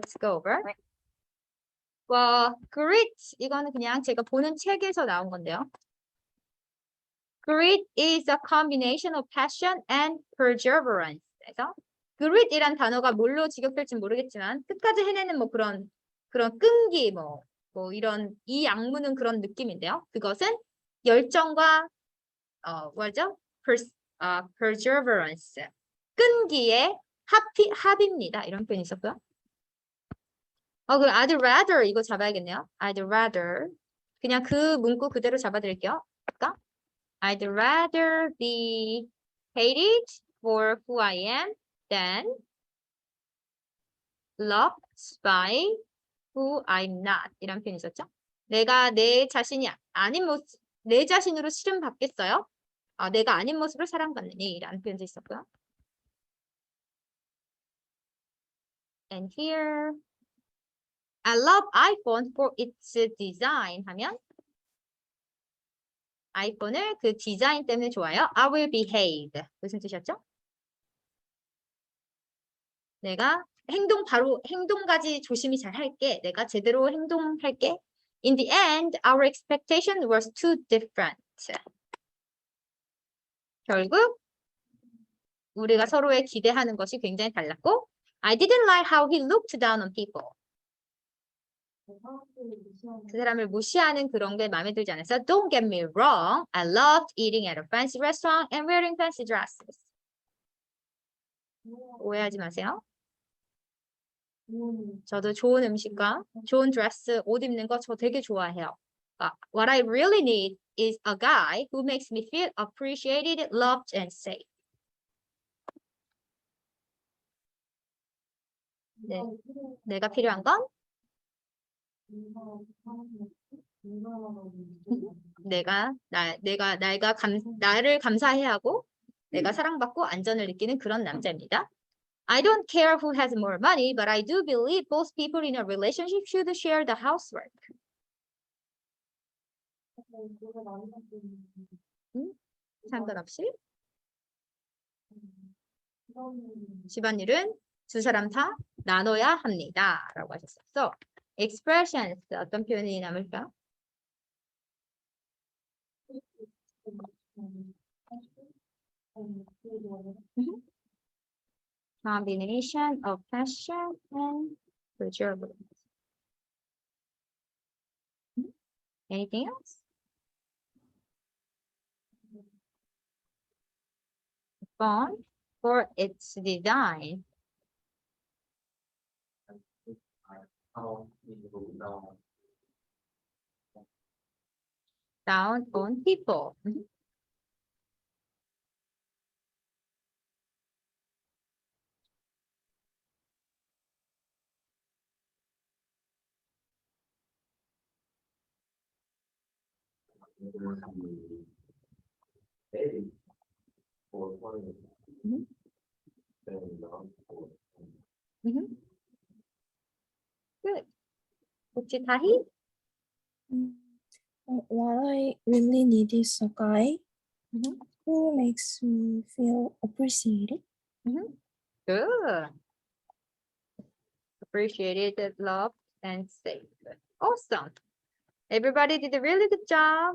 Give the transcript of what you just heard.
Let's go over. Well, grit 이거는 그냥 제가 보는 책에서 나온 건데요. Grit is a combination of passion and perseverance. 그래서 grit이란 단어가 뭘로 직역될지 모르겠지만 끝까지 해내는 뭐 그런 그런 끈기 뭐, 뭐 이런 이 약문은 그런 느낌인데요. 그것은 열정과 어 뭐죠? Pers, 아, perseverance 끈기의 합이, 합입니다. 이런 표현이 있었고요. 어, 그 I'd rather 이거 잡아야겠네요. I'd rather 그냥 그 문구 그대로 잡아드릴게요. 아까 I'd rather be hated for who I am than loved by who I'm not 이런 표현이 있었죠. 내가 내 자신이 아닌 모습, 내 자신으로 싫음 받겠어요? 아, 내가 아닌 모습으로 사랑받느니 라는 표현도 있었고요. And here, I love iPhone for its design 하면 아이폰을 그 디자인 때문에 좋아요. I will behave. 무슨 뜻이었죠? 내가 행동 바로 행동까지 조심히 잘 할게. 내가 제대로 행동할게. In the end, our expectation was too different. 결국 우리가 서로의 기대하는 것이 굉장히 달랐고 I didn't like how he looked down on people. 그 사람을 무시하는 그런 게 마음에 들지 않아서 Don't get me wrong. I loved eating at a fancy restaurant and wearing fancy dresses. 오해하지 마세요. 저도 좋은 음식과 좋은 드레스, 옷 입는 거 저 되게 좋아해요. Uh, what I really need is a guy who makes me feel appreciated, loved, and safe. 네, 내가 필요한 건 내가 나 내가 내가 감 나를 감사해야 하고 내가 사랑받고 안전을 느끼는 그런 남자입니다. I don't care who has more money, but I do believe both people in a relationship should share the housework. 상관없이 집안일은 두 사람 다 나눠야 합니다. 라고 하셨어요. So, expressions 어떤 표현이 남을까요? Combination of passion and perseverance. Anything else? Font for its design. down on people. Mhm. Mhm. Mhm. Good chị Thái? What I really need is a guy mm -hmm. who makes me feel appreciated. Mm -hmm. Good. Appreciated, loved, and safe. Awesome. Everybody did a really good job.